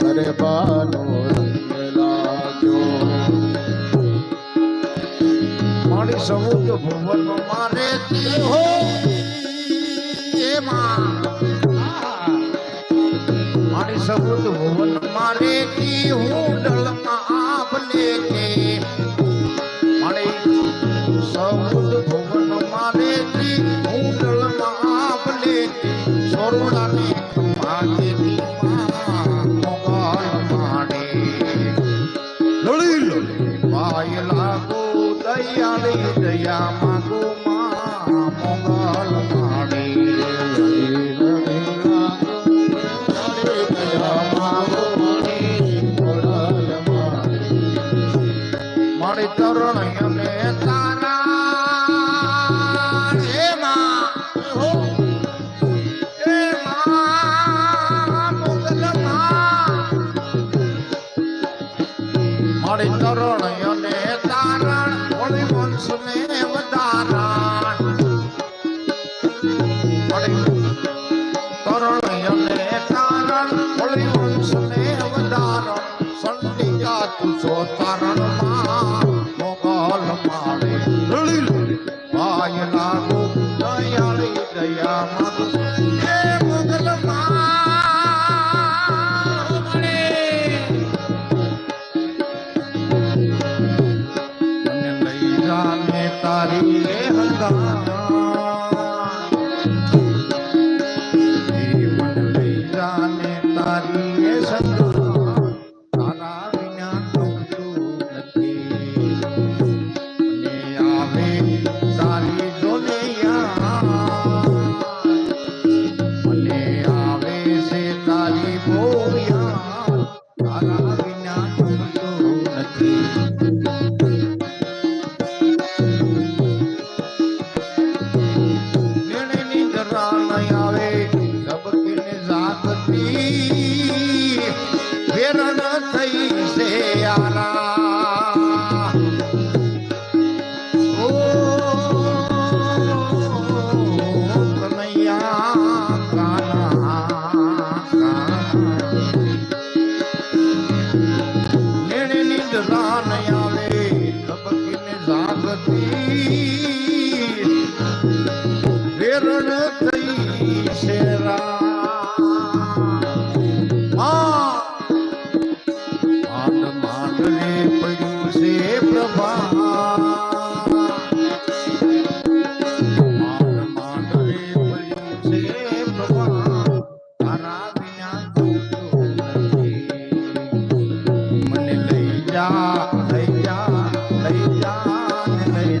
કરવાનો લાગ્યો. મારી સમુદ્ર ભુવન મારે હો. એમાં. મારી સમુદ્ર ભુવન કે મારી સમુદ્ર ભુવન મારે હું ડળમાં આપને दया दया मांगू मा লাগে লাগো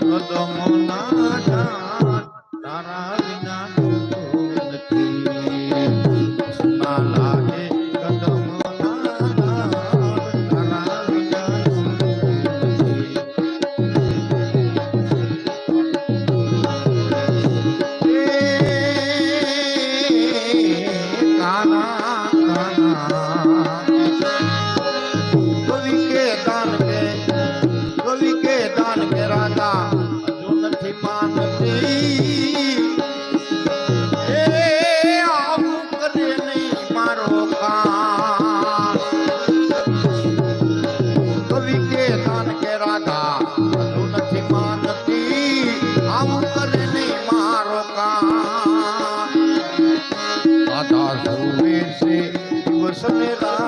কদম না তারা মেলা